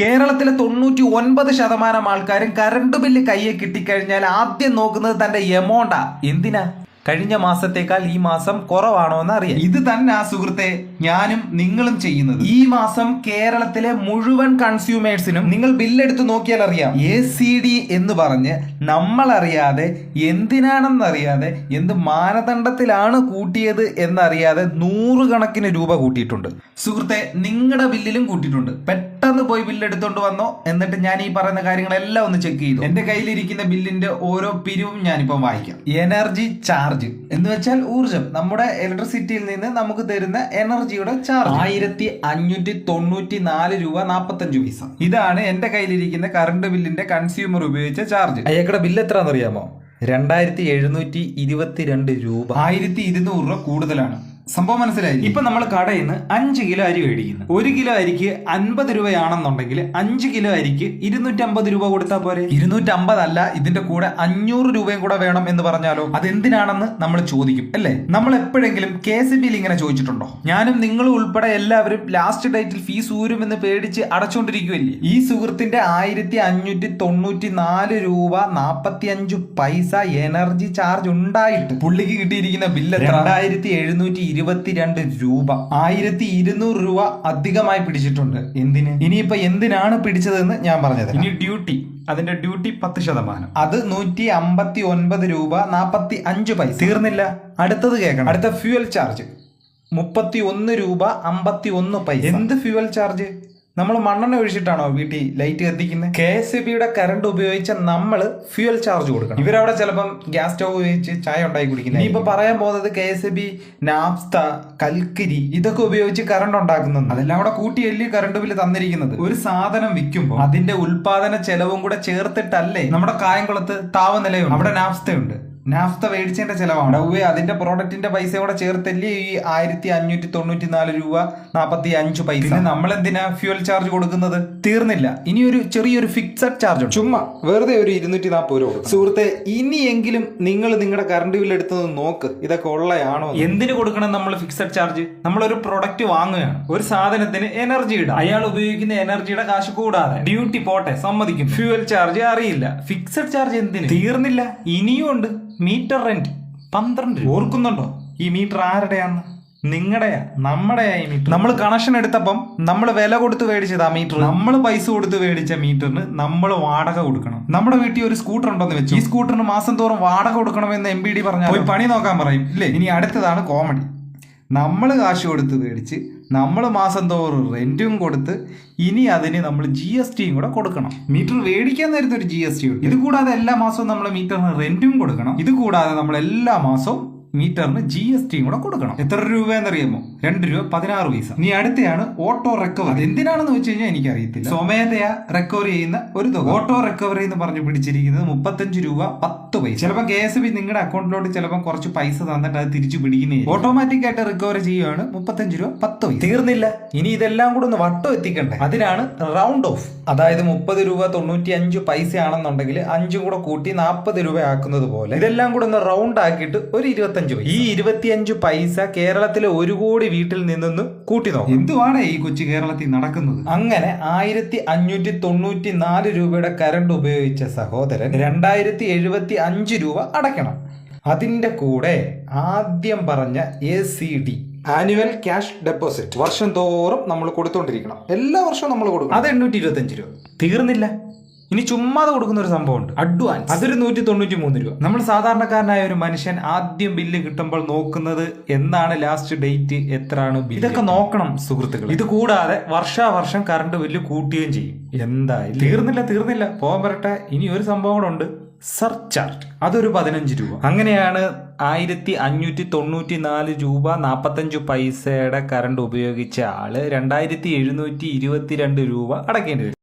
കേരളത്തിലെ തൊണ്ണൂറ്റി ഒൻപത് ശതമാനം ആൾക്കാരും കറണ്ട് ബില്ല് കയ്യിൽ കിട്ടിക്കഴിഞ്ഞാൽ ആദ്യം നോക്കുന്നത് തന്റെ എമൗണ്ടാ. എന്തിനാ? കഴിഞ്ഞ മാസത്തേക്കാൾ ഈ മാസം കുറവാണോ എന്ന് അറിയാം ഇത് തന്നെ ആ സുഹൃത്തെ ഞാനും നിങ്ങളും ചെയ്യുന്നത്. ഈ മാസം കേരളത്തിലെ മുഴുവൻ കൺസ്യൂമേഴ്സിനും നിങ്ങൾ ബില്ലെടുത്ത് നോക്കിയാൽ അറിയാം. എ സി ഡി എന്ന് പറഞ്ഞ് നമ്മൾ അറിയാതെ എന്തിനാണെന്നറിയാതെ എന്ത് മാനദണ്ഡത്തിലാണ് കൂട്ടിയത് എന്നറിയാതെ നൂറുകണക്കിന് രൂപ കൂട്ടിയിട്ടുണ്ട്. സുഹൃത്തെ നിങ്ങളുടെ ബില്ലിലും കൂട്ടിയിട്ടുണ്ട്. പെട്ടെന്ന് പോയി ബില്ല് എടുത്തോണ്ട് വന്നോ? എന്നിട്ട് ഞാൻ ഈ പറയുന്ന കാര്യങ്ങളെല്ലാം ഒന്ന് ചെക്ക് ചെയ്തു. എന്റെ കയ്യിലിരിക്കുന്ന ബില്ലിന്റെ ഓരോ പിരിവും ഞാനിപ്പം വായിക്കാം. എനർജി ചാർജ് എന്ന് വെച്ചാൽ ഊർജം നമ്മുടെ ഇലക്ട്രിസിറ്റിയിൽ നിന്ന് നമുക്ക് തരുന്ന എനർജിയുടെ ചാർജ് ആയിരത്തി അഞ്ഞൂറ്റി തൊണ്ണൂറ്റി നാല് രൂപ നാപ്പത്തഞ്ച് പൈസ. ഇതാണ് എന്റെ കയ്യിലിരിക്കുന്ന കറണ്ട് ബില്ലിന്റെ കൺസ്യൂമർ ഉപയോഗിച്ച ചാർജ് അയാളുടെ ബില്ല് എത്രയാണെന്ന് അറിയാമോ? രണ്ടായിരത്തി എഴുന്നൂറ്റി ഇരുപത്തിരണ്ട് രൂപ. ആയിരത്തി ഇരുന്നൂറ് രൂപ കൂടുതലാണ്. സംഭവം മനസ്സിലായി ഇപ്പൊ നമ്മൾ കടയിൽ നിന്ന് അഞ്ച് കിലോ അരി മേടിക്കുന്നു. ഒരു കിലോ അരിക്ക് അൻപത് രൂപയാണെന്നുണ്ടെങ്കിൽ അഞ്ച് കിലോ അരിക്ക് ഇരുന്നൂറ്റമ്പത് രൂപ കൊടുത്താൽ പോരെ? ഇരുന്നൂറ്റമ്പത് അല്ല ഇതിന്റെ കൂടെ അഞ്ഞൂറ് രൂപയും കൂടെ വേണം എന്ന് പറഞ്ഞാലോ? അതെന്തിനാണെന്ന് നമ്മൾ ചോദിക്കും അല്ലേ? നമ്മൾ എപ്പോഴെങ്കിലും കെ എസ് ബിയിൽ ഇങ്ങനെ ചോദിച്ചിട്ടുണ്ടോ? ഞാനും നിങ്ങളും ഉൾപ്പെടെ എല്ലാവരും ലാസ്റ്റ് ഡേറ്റിൽ ഫീസ് ഊരുമെന്ന് പേടിച്ച് അടച്ചുകൊണ്ടിരിക്കുമല്ലേ ഈ സുഹൃത്തിന്റെ ആയിരത്തി അഞ്ഞൂറ്റി തൊണ്ണൂറ്റി നാല് രൂപ നാപ്പത്തി അഞ്ച് പൈസ എനർജി ചാർജ് ഉണ്ടായിട്ട് പുള്ളിക്ക് കിട്ടിയിരിക്കുന്ന ബില്ല് രണ്ടായിരത്തി എഴുന്നൂറ്റി ഇരുപത്തിരണ്ട് രൂപ. ആയിരത്തി ഇരുന്നൂറ് രൂപ അധികമായി പിടിച്ചിട്ടുണ്ട്. എന്തിന്? ഇനിയിപ്പോ എന്തിനാണ് പിടിച്ചതെന്ന് ഞാൻ പറഞ്ഞത് ഇനി ഡ്യൂട്ടി. അതിന്റെ ഡ്യൂട്ടി പത്ത് ശതമാനം. അത് നൂറ്റി അമ്പത്തി ഒൻപത് രൂപ നാപ്പത്തി അഞ്ച് പൈസ. തീർന്നില്ല. അടുത്തത് കേൾക്കണം. അടുത്ത ഫ്യൂവൽ ചാർജ്. മുപ്പത്തി ഒന്ന് രൂപ അമ്പത്തി ഒന്ന് പൈസ. എന്ത് ഫ്യൂവൽ ചാർജ്? നമ്മൾ മണ്ണെണ്ണ ഒഴിച്ചിട്ടാണോ വീട്ടിൽ ലൈറ്റ് കത്തിക്കുന്നത്? കെ എസ് ബിയുടെ കറണ്ട് ഉപയോഗിച്ച നമ്മൾ ഫ്യൂൽ ചാർജ് കൊടുക്കണം. ഇവരവിടെ ചിലപ്പം ഗ്യാസ് സ്റ്റവ് ഉപയോഗിച്ച് ചായ ഉണ്ടായി കുടിക്കുന്നത് ഇപ്പൊ പറയാൻ പോകുന്നത് കെ എസ് ബി നാപ്ത കൽക്കരി ഇതൊക്കെ ഉപയോഗിച്ച് കറണ്ട് ഉണ്ടാക്കുന്നത് അതെല്ലാം കൂട്ടി കൂട്ടിയല്ലേ കറണ്ട് ബില്ല് തന്നിരിക്കുന്നത്? ഒരു സാധനം വിൽക്കുമ്പോൾ അതിന്റെ ഉൽപാദന ചെലവും കൂടെ ചേർത്തിട്ടല്ലേ നമ്മുടെ കായംകുളത്ത് താവനിലയുണ്ട് അവിടെ നാപ്തയുണ്ട് നാഫ്ത മേടിച്ചതിന്റെ ചെലവാണ്. ഉവ്വേ അതിന്റെ പ്രോഡക്റ്റിന്റെ പൈസ കൂടെ ചേർത്തല്ലേ ഈ ആയിരത്തി അഞ്ഞൂറ്റി തൊണ്ണൂറ്റി നാല് രൂപ നാപ്പത്തി അഞ്ച് പൈസ? പിന്നെ നമ്മൾ എന്തിനാ ഫ്യൂൽ ചാർജ് കൊടുക്കുന്നത്? തീർന്നില്ല. ഇനി ഒരു ചെറിയൊരു ഫിക്സഡ് ചാർജ് ചുമ്മാ വെറുതെ ഒരു ഇരുന്നൂറ്റി നാൽപ്പത് രൂപ സുഹൃത്തെ ഇനിയെങ്കിലും നിങ്ങൾ നിങ്ങളുടെ കറണ്ട് ബില്ല് എടുത്തത് നോക്ക്. ഇതൊക്കെ ഉള്ളയാണോ എന്തിന് കൊടുക്കണം നമ്മൾ ഫിക്സഡ് ചാർജ് നമ്മൾ ഒരു പ്രൊഡക്റ്റ് വാങ്ങുകയാണ്. ഒരു സാധനത്തിന് എനർജി ഇടാം. അയാൾ ഉപയോഗിക്കുന്ന എനർജിയുടെ കാശ് കൂടാതെ ഡ്യൂട്ടി പോട്ടെ സമ്മതിക്കും ഫ്യൂവൽ ചാർജ് അറിയില്ല. ഫിക്സഡ് ചാർജ് എന്തിന്? തീർന്നില്ല. ഇനിയും ഉണ്ട്. മീറ്റർ റെന്റ് പന്ത്രണ്ട് രൂപ. ഓർക്കുന്നുണ്ടോ? ഈ മീറ്റർ ആരുടെയാന്ന്? നിങ്ങളുടെയാ നമ്മുടെയാ ഈ മീറ്റർ. നമ്മൾ കണക്ഷൻ എടുത്തപ്പം നമ്മൾ വില കൊടുത്ത് മേടിച്ചതാ മീറ്റർ. നമ്മൾ പൈസ കൊടുത്ത് മേടിച്ച മീറ്ററിന് നമ്മൾ വാടക കൊടുക്കണം. നമ്മുടെ വീട്ടിൽ ഒരു സ്കൂട്ടർ ഉണ്ടെന്ന് വെച്ചു? ഈ സ്കൂട്ടറിന് മാസം തോറും വാടക കൊടുക്കണമെന്ന് എം ബി ഡി പറഞ്ഞാൽ പോയി പണി നോക്കാൻ പറയും. ഇല്ലേ? ഇനി അടുത്തതാണ് കോമഡി. നമ്മൾ കാശ് കൊടുത്ത് മേടിച്ച് നമ്മൾ മാസം തോറും റെന്റും കൊടുത്ത് ഇനി അതിന് നമ്മൾ ജി എസ് ടിയും കൂടെ കൊടുക്കണം. മീറ്റർ മേടിക്കാൻ നേരത്തെ ഒരു ജി എസ് ടി ഉണ്ട് ഇത് കൂടാതെ എല്ലാ മാസവും നമ്മൾ മീറ്ററിന് റെന്റും കൊടുക്കണം. ഇത് കൂടാതെ നമ്മൾ എല്ലാ മാസവും മീറ്ററിന് ജി എസ് ടിയും കൂടെ കൊടുക്കണം. എത്ര രൂപ അറിയുമോ രണ്ട് രൂപ പതിനാറ് പൈസ. ഇനി അടുത്തയാണ് ഓട്ടോ റിക്കവറി എന്തിനാണെന്ന് വെച്ച് കഴിഞ്ഞാൽ എനിക്ക് അറിയത്തില്ല സ്വമേധയാ റിക്കവർ ചെയ്യുന്ന ഒരു തുക. ഓട്ടോ റിക്കവറി എന്ന് പറഞ്ഞു പിടിച്ചിരിക്കുന്നത് മുപ്പത്തഞ്ച് രൂപ പത്ത് പൈസ. ചിലപ്പോൾ കെ എസ് ബി നിങ്ങളുടെ അക്കൗണ്ടിലോട്ട് ചിലപ്പോൾ കുറച്ച് പൈസ തന്നിട്ട് അത് തിരിച്ചു പിടിക്കുന്നേ ഓട്ടോമാറ്റിക് ആയിട്ട് റിക്കവർ ചെയ്യുകയാണ് മുപ്പത്തഞ്ച് രൂപ പത്ത് പൈസ. തീർന്നില്ല. ഇനി ഇതെല്ലാം കൂടെ ഒന്ന് വട്ടം എത്തിക്കണ്ടേ? അതിനാണ് റൗണ്ട് ഓഫ് അതായത് മുപ്പത് രൂപ തൊണ്ണൂറ്റി അഞ്ച് പൈസ ആണെന്നുണ്ടെങ്കിൽ അഞ്ചും കൂടെ കൂട്ടി നാൽപ്പത് രൂപ ആക്കുന്നത് പോലെ ഇതെല്ലാം കൂടെ ഒന്ന് റൗണ്ട് ആക്കിയിട്ട് ഒരു ഇരുപത്തഞ്ച് പൈസ. ഈ ഇരുപത്തിയഞ്ച് പൈസ കേരളത്തിലെ ഒരു കോടി വീട്ടിൽ നിന്നൊന്ന് കൂട്ടി നോക്കും എന്തുവാണ് ഈ കൊച്ചു കേരളത്തിൽ നടക്കുന്നത്? അങ്ങനെ ആയിരത്തി അഞ്ഞൂറ്റി തൊണ്ണൂറ്റി നാല് രൂപയുടെ കരണ്ട് ഉപയോഗിച്ച സഹോദരൻ രണ്ടായിരത്തി എഴുപത്തി അഞ്ച് രൂപ അടയ്ക്കണം. അതിന്റെ കൂടെ ആദ്യം പറഞ്ഞ A C D annual cash deposit വർഷം തോറും നമ്മൾ കൊടുത്തോണ്ടിരിക്കണം. എല്ലാ വർഷവും നമ്മൾ കൊടുക്കണം. അത് എണ്ണൂറ്റി ഇരുപത്തി അഞ്ച് രൂപ. തീർന്നില്ല. ഇനി ചുമ്മാതെ കൊടുക്കുന്ന ഒരു സംഭവമുണ്ട്. അഡ്വാൻസ് അതൊരു നൂറ്റി തൊണ്ണൂറ്റി മൂന്ന് രൂപ. നമ്മൾ സാധാരണക്കാരനായ ഒരു മനുഷ്യൻ ആദ്യം ബില്ല് കിട്ടുമ്പോൾ നോക്കുന്നത് എന്നാണ് ലാസ്റ്റ് ഡേറ്റ് എത്രയാണ് ബില്ല് ഇതൊക്കെ നോക്കണം സുഹൃത്തുക്കൾ ഇത് കൂടാതെ വർഷാവർഷം കറണ്ട് ബില്ല് കൂട്ടുകയും ചെയ്യും. എന്തായാലും തീർന്നില്ല തീർന്നില്ല. പോകാൻ പറട്ടെ ഇനി ഒരു സംഭവം കൂടെ ഉണ്ട്. സർചാർജ് അതൊരു പതിനഞ്ച് രൂപ. അങ്ങനെയാണ് ആയിരത്തി അഞ്ഞൂറ്റി തൊണ്ണൂറ്റി നാല് രൂപ നാൽപ്പത്തഞ്ച് പൈസയുടെ കറണ്ട് ഉപയോഗിച്ച ആൾ രണ്ടായിരത്തി എഴുന്നൂറ്റി ഇരുപത്തിരണ്ട് രൂപ അടക്കേണ്ടി വരും.